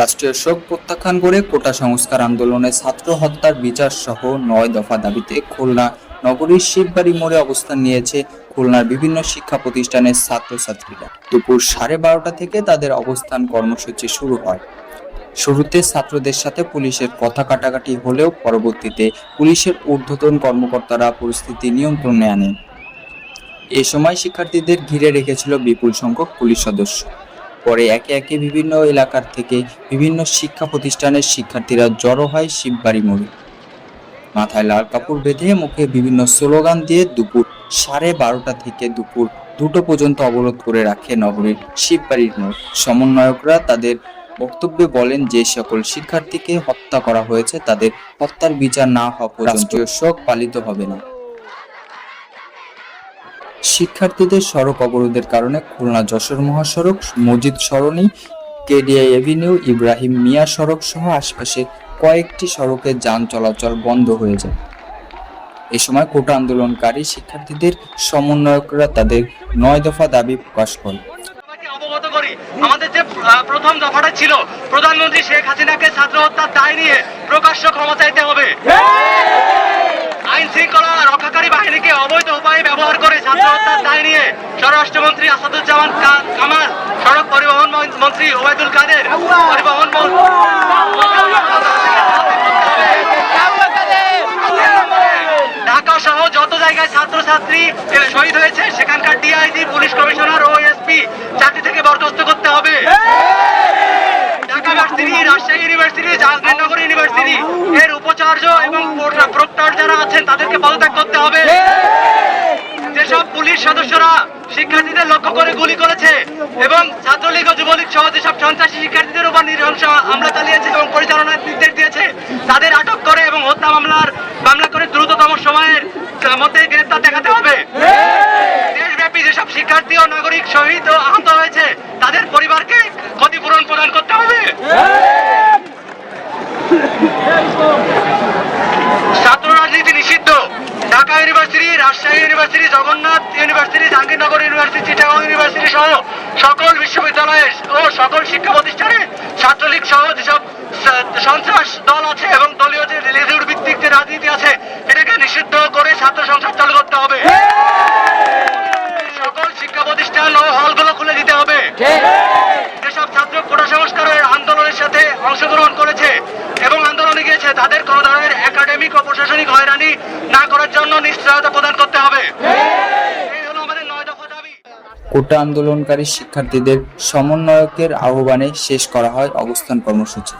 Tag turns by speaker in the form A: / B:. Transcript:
A: রাষ্ট্রীয় শোক প্রত্যাখ্যান করে কোটা সংস্কার আন্দোলনে ছাত্র হত্যার বিচার সহ নয় দফা দাবিতে খুলনা নগরীর শিববাড়ি মোড়ে অবস্থান নিয়েছে খুলনার বিভিন্ন শিক্ষা প্রতিষ্ঠানের ছাত্রছাত্রীরা দুপুর সাড়ে বারোটা থেকে তাদের অবস্থান কর্মসূচি শুরু হয় শুরুতে ছাত্রদের সাথে পুলিশের কথা কাটাকাটি হলেও পরবর্তীতে পুলিশের ঊর্ধ্বতন কর্মকর্তারা পরিস্থিতি নিয়ন্ত্রণে আনেন এ সময় শিক্ষার্থীদের ঘিরে রেখেছিল বিপুল সংখ্যক পুলিশ সদস্য পরে একে একে বিভিন্ন এলাকার থেকে বিভিন্ন শিক্ষা প্রতিষ্ঠানের শিক্ষার্থীরা জড়ো হয় শিববাড়ি মোড়ে মাথায় লাল কাপড় বেঁধে মুখে বিভিন্ন স্লোগান দিয়ে দুপুর সাড়ে বারোটা থেকে দুপুর দুটো পর্যন্ত অবরোধ করে রাখে নগরীর শিববাড়ির মোড় সমন্বয়করা তাদের বক্তব্যে বলেন যে সকল শিক্ষার্থীকে হত্যা করা হয়েছে তাদের হত্যার বিচার না হওয়া পর্যন্ত শোক পালিত হবে না শিক্ষার্থীদের সড়ক অবরোধের কারণে খুলনা যশোর মহাসড়ক মজিদ সরণি কেডিআই এভিনিউ ইব্রাহিম মিয়া সড়ক সহ আশপাশে কয়েকটি সড়কে যান চলাচল বন্ধ হয়ে যায় এ সময় কোটা আন্দোলনকারী শিক্ষার্থীদের সমন্বয়করা তাদের নয় দফা দাবি প্রকাশ করেন আমাদের যে প্রথম দফাটা ছিল প্রধানমন্ত্রী শেখ হাসিনাকে ছাত্র হত্যার দায় নিয়ে প্রকাশ্য ক্ষমা চাইতে হবে স্বরাষ্ট্রমন্ত্রী আসাদুজ্জামান কামাল সড়ক পরিবহন মন্ত্রী ওবায়দুল কাদের পরিবহন ঢাকা সহ যত জায়গায় ছাত্রছাত্রী শহীদ হয়েছে সেখানকার ডিআইজি পুলিশ কমিশনার ও এসপি চাকরি থেকে বরখাস্ত করতে হবে Dhaka University Rajshahi University Jahangirnagar University এর উপাচার্য এবং প্রক্টর যারা আছেন তাদেরকে পদত্যাগ করতে হবে যেসব পুলিশ সদস্যরা শিক্ষার্থীদের লক্ষ্য করে গুলি করেছে এবং ছাত্রলীগ ও যুবলীগ সহ যেসব সন্ত্রাসী শিক্ষার্থীদের উপর নৃহংস আমরা চালিয়েছে এবং পরিচালনার নির্দেশ দিয়েছে তাদের আটক করে এবং হত্যা মামলার মামলা করে দ্রুততম সময়ের মধ্যে গ্রেপ্তার দেখাতে হবে দেশব্যাপী যেসব শিক্ষার্থী ও নাগরিক শহীদ ও আহত হয়েছে তাদের পরিবারকে ক্ষতিপূরণ প্রদান করতে হবে Dhaka University Rajshahi University Jagannath University Jahangirnagar University Chittagong University সহ সকল বিশ্ববিদ্যালয়ের ও সকল সহায়তা প্রদান করতে হবে কোটা আন্দোলনকারী শিক্ষার্থীদের সমন্বয়কের আহ্বানে শেষ করা হয় অবস্থান কর্মসূচি